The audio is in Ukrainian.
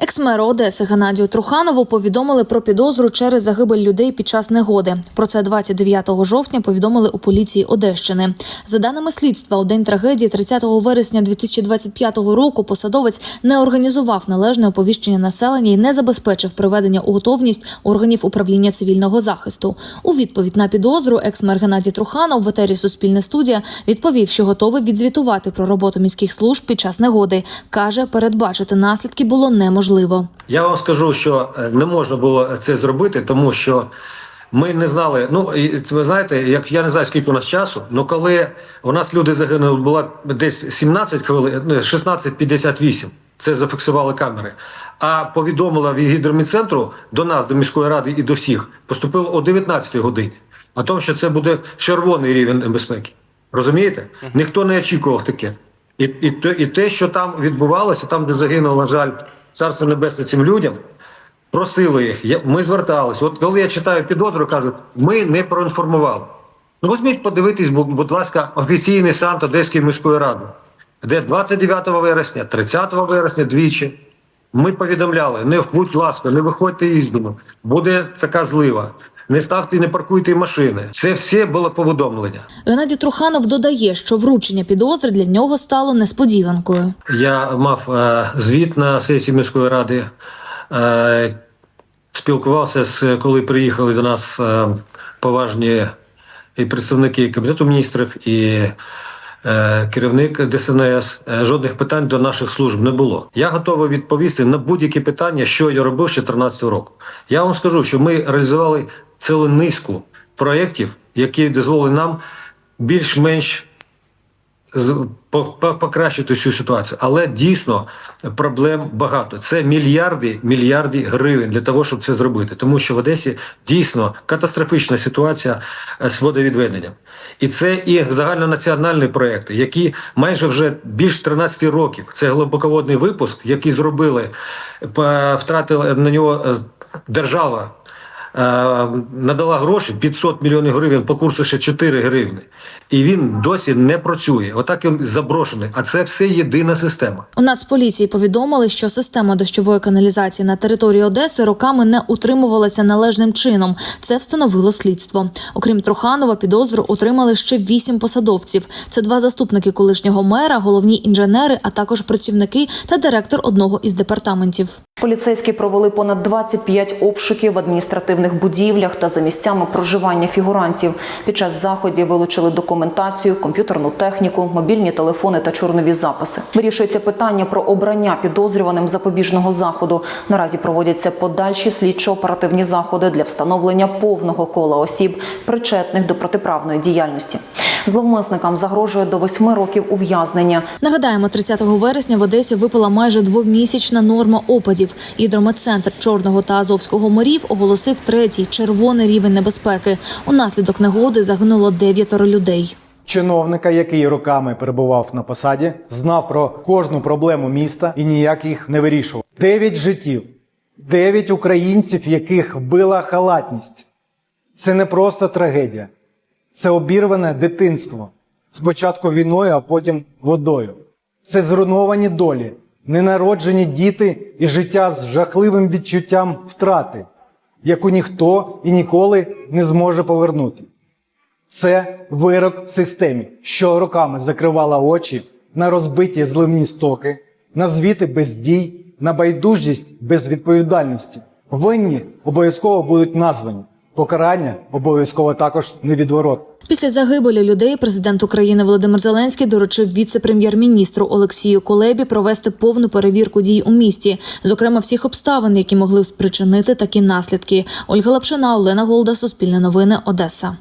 Екс-меру Одеси Геннадію Труханову повідомили про підозру через загибель людей під час негоди. Про це 29 жовтня повідомили у поліції Одещини. За даними слідства, у день трагедії 30 вересня 2025 року посадовець не організував належне оповіщення населення і не забезпечив приведення у готовність органів управління цивільного захисту. У відповідь на підозру екс-мер Геннадій Труханов в етері Суспільне студія відповів, що готовий відзвітувати про роботу міських служб під час негоди. каже, передбачити наслідки було неможливо. Я вам скажу, що е, не можна було це зробити, тому що ми не знали. Ну ви знаєте, як я не знаю, скільки у нас часу, але коли у нас люди загинули, було десь 17 хвилин, ну, 16.58, Це зафіксували камери. А повідомила від гідроміцентру до нас, до міської ради і до всіх, поступило о 19 годині. А тому, що це буде червоний рівень небезпеки. Розумієте? Ніхто не очікував таке. І, і, і те, що там відбувалося, там, де загинуло, на жаль, царство небесне цим людям, просили їх. Ми звертались. От коли я читаю підозру, кажуть, ми не проінформували. Ну, візьміть, подивитись, будь, ласка, офіційний сант Одеської міської ради, де 29 вересня, 30 вересня двічі. Ми повідомляли: не будь ласка, не виходьте із дому, буде така злива. Не ставте, не паркуйте машини. Це все було повідомлення. Геннадій Труханов додає, що вручення підозри для нього стало несподіванкою. Я мав е, звіт на сесії міської ради. Е, спілкувався з коли приїхали до нас е, поважні і представники кабінету міністрів, і керівник ДСНС. Е, жодних питань до наших служб не було. Я готовий відповісти на будь-які питання, що я робив з 2014 року. Я вам скажу, що ми реалізували цілу низку проєктів, які дозволили нам більш-менш покращити цю ситуацію. Але дійсно проблем багато. Це мільярди, мільярди гривень для того, щоб це зробити. Тому що в Одесі дійсно катастрофічна ситуація е, з водовідведенням. І це і загальнонаціональні проекти, які майже вже більш 13 років. Це глибоководний випуск, який зробили, по- втратила на нього е, держава е, надала гроші 500 мільйонів гривень по курсу ще 4 гривні. І він досі не працює. Отак він заброшений. А це все єдина система. У Нацполіції повідомили, що система дощової каналізації на території Одеси роками не утримувалася належним чином. Це встановило слідство. Окрім Труханова, підозру отримали ще вісім посадовців. Це два заступники колишнього мера, головні інженери, а також працівники та директор одного із департаментів. Поліцейські провели понад 25 обшуків в адміністративних будівлях та за місцями проживання фігурантів. Під час заходів вилучили документацію, комп'ютерну техніку, мобільні телефони та чорнові записи. Вирішується питання про обрання підозрюваним запобіжного заходу. Наразі проводяться подальші слідчо-оперативні заходи для встановлення повного кола осіб, причетних до протиправної діяльності. Зловмисникам загрожує до восьми років ув'язнення. Нагадаємо, 30 вересня в Одесі випала майже двомісячна норма опадів. Гідрометцентр Чорного та Азовського морів оголосив третій червоний рівень небезпеки. Унаслідок негоди загинуло дев'ятеро людей. Чиновника, який роками перебував на посаді, знав про кожну проблему міста і ніяк їх не вирішував. Дев'ять життів, дев'ять українців, яких вбила халатність. Це не просто трагедія, це обірване дитинство. Спочатку війною, а потім водою. Це зруйновані долі, ненароджені діти і життя з жахливим відчуттям втрати, яку ніхто і ніколи не зможе повернути. Це вирок системі, що роками закривала очі на розбиті зливні стоки, на звіти без дій, на байдужість без відповідальності. Винні обов'язково будуть названі. Покарання обов'язково також невідворот. Після загибелі людей президент України Володимир Зеленський доручив віце-прем'єр-міністру Олексію Колебі провести повну перевірку дій у місті, зокрема всіх обставин, які могли спричинити такі наслідки. Ольга Лапшина, Олена Голда, Суспільне новини, Одеса.